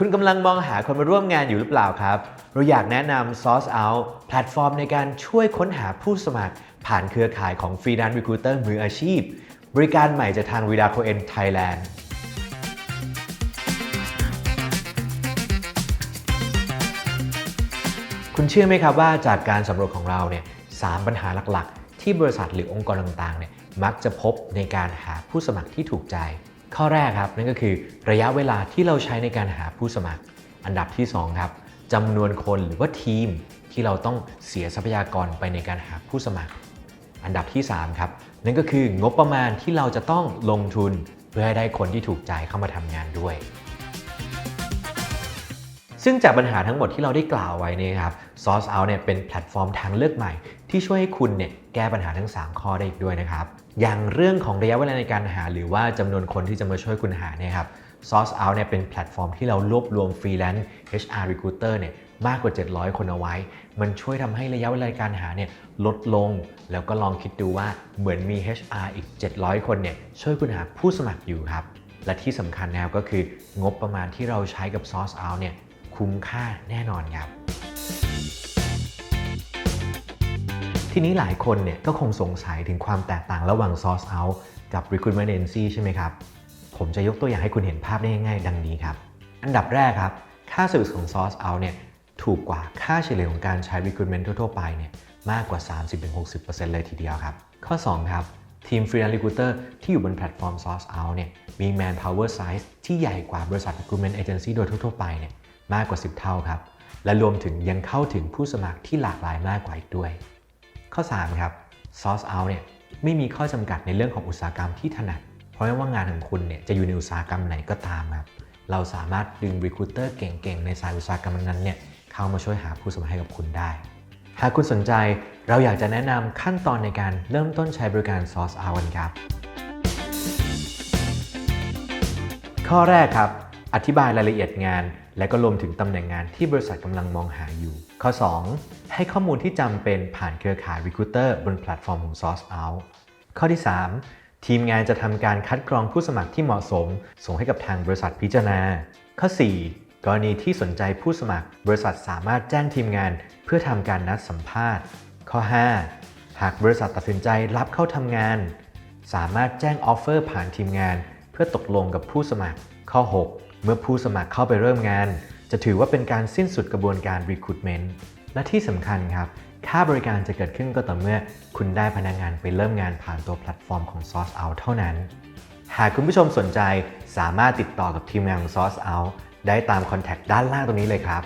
คุณกำลังมองหาคนมาร่วมงานอยู่หรือเปล่าครับ เราอยากแนะนำ Source Out แพลตฟอร์มในการช่วยค้นหาผู้สมัคร ผ่านเครือข่ายของ Freelance Recruiter มืออาชีพ บริการใหม่จากทาง v i d a c o n Thailand คุณเชื่อไหมครับว่าจากการสำรวจของเราเนี่ยสามปัญหาหลักๆ ที่บริษัทหรือองค์กรต่างๆเนี่ยมักจะพบในการหาผู้สมัครที่ถูกใจ ข้อแรกครับนั่นก็คือระยะเวลาที่เราใช้ในการหาผู้สมัคร อันดับที่สองครับจำนวนคนหรือว่าทีมที่เราต้องเสียทรัพยากรไปในการหาผู้สมัคร อันดับที่ 3 ครับ นั่นก็คืองบประมาณที่เราจะต้องลงทุน เพื่อให้ได้คนที่ถูกใจเข้ามาทำงานด้วย ซึ่งจากปัญหาทั้งหมดที่เราได้กล่าวไว้เนยครับ Source Out เนี่ยเป็นแพลตฟอร์มทางเลือกใหม่ ที่ช่วยให้คุณเนี่ยแก้ปัญหาทั้ง 3 ข้อได้อีกด้วยนะครับ อย่างเรื่องของระยะเวลาในการหา หรือว่าจำนวนคนที่จะมาช่วยคุณหาเนี่ยครับ Source Out เนี่ยเป็นแพลตฟอร์มที่เรารวบรวมฟรีแลนซ์ HR Recruiter เนี่ยมากกว่า 700 คนเอาไว้ มันช่วยทำให้ระยะเวลาการหาเนี่ยลดลง แล้วก็ลองคิดดูว่าเหมือนมี HR อีก 700 คนเนี่ยช่วยคุณหาผู้สมัครอยู่ครับ และที่สำคัญนะครับก็คืองบประมาณที่เราใช้กับ Source Out เนี่ย คุ้มค่าแน่นอนครับ ทีนี้หลายคนเนี่ยก็คงสงสัยถึงความแตกต่างระหว่าง Source Out กับ Recruitment Agency ใช่ไหมครับ ผมจะยกตัวอย่างให้คุณเห็นภาพได้ง่ายๆ ดังนี้ครับ อันดับแรกครับ ค่า Service ของ Source Out เนี่ยถูกกว่าค่าเฉลี่ยของการใช้ Recruitment ทั่วๆไปเนี่ยมากกว่า 30-60%เลยทีเดียวครับ ข้อ 2 ครับ ทีม Freelance Recruiter ที่อยู่บนแพลตฟอร์ม Source Out เนี่ยมี Manpower Size ที่ใหญ่กว่าบริษัท Recruitment Agency โดยทั่วๆไปเนี่ย มากกว่า 10 เท่าครับ และรวมถึงยังเข้าถึงผู้สมัครที่หลากหลายมากกว่าอีกด้วย ข้อ 3 ครับ Source Out เนี่ยไม่มีข้อจำกัดในเรื่องของอุตสาหกรรมที่ถนัด เพราะไม่ว่างานของคุณเนี่ยจะอยู่ในอุตสาหกรรมไหนก็ตามครับเราสามารถดึง Recruiter เก่งๆ ในสายอุตสาหกรรมนั้นเนี่ยเข้ามาช่วยหาผู้สมัครให้กับคุณได้ หากคุณสนใจเราอยากจะแนะนำขั้นตอนในการเริ่มต้นใช้บริการ Source Out กันครับ ข้อแรกครับ อธิบายรายละเอียดงาน และก็รวมถึงตำแหน่งงานที่บริษัทกำลังมองหาอยู่ ข้อ 2 ให้ข้อมูลที่จำเป็นผ่านเครือข่าย Recruiter บนแพลตฟอร์มของ Source Out ข้อที่ 3 ทีมงานจะทำการคัดกรองผู้สมัครที่เหมาะสม ส่งให้กับทางบริษัทพิจารณา ข้อ 4 กรณีที่สนใจผู้สมัคร บริษัทสามารถแจ้งทีมงาน เพื่อทำการนัดสัมภาษณ์ ข้อ 5 หากบริษัทตัดสินใจรับเข้าทำงาน สามารถแจ้งออฟเฟอร์ผ่านทีมงาน พื่อตกลงกับผู้สมัคร ข้อ 6 เมื่อผู้สมัครเข้าไปเริ่มงาน จะถือว่าเป็นการสิ้นสุดกระบวนการ Recruitment และที่สำคัญครับค่าบริการจะเกิดขึ้นก็ต่อเมื่อคุณได้พนักงานไปเริ่มงานผ่านตัวแพลตฟอร์มของ Source Out เท่านั้น หากคุณผู้ชมสนใจสามารถติดต่อกับทีมงานของ Source Out ได้ตามคอนแทคด้านล่างตรงนี้เลยครับ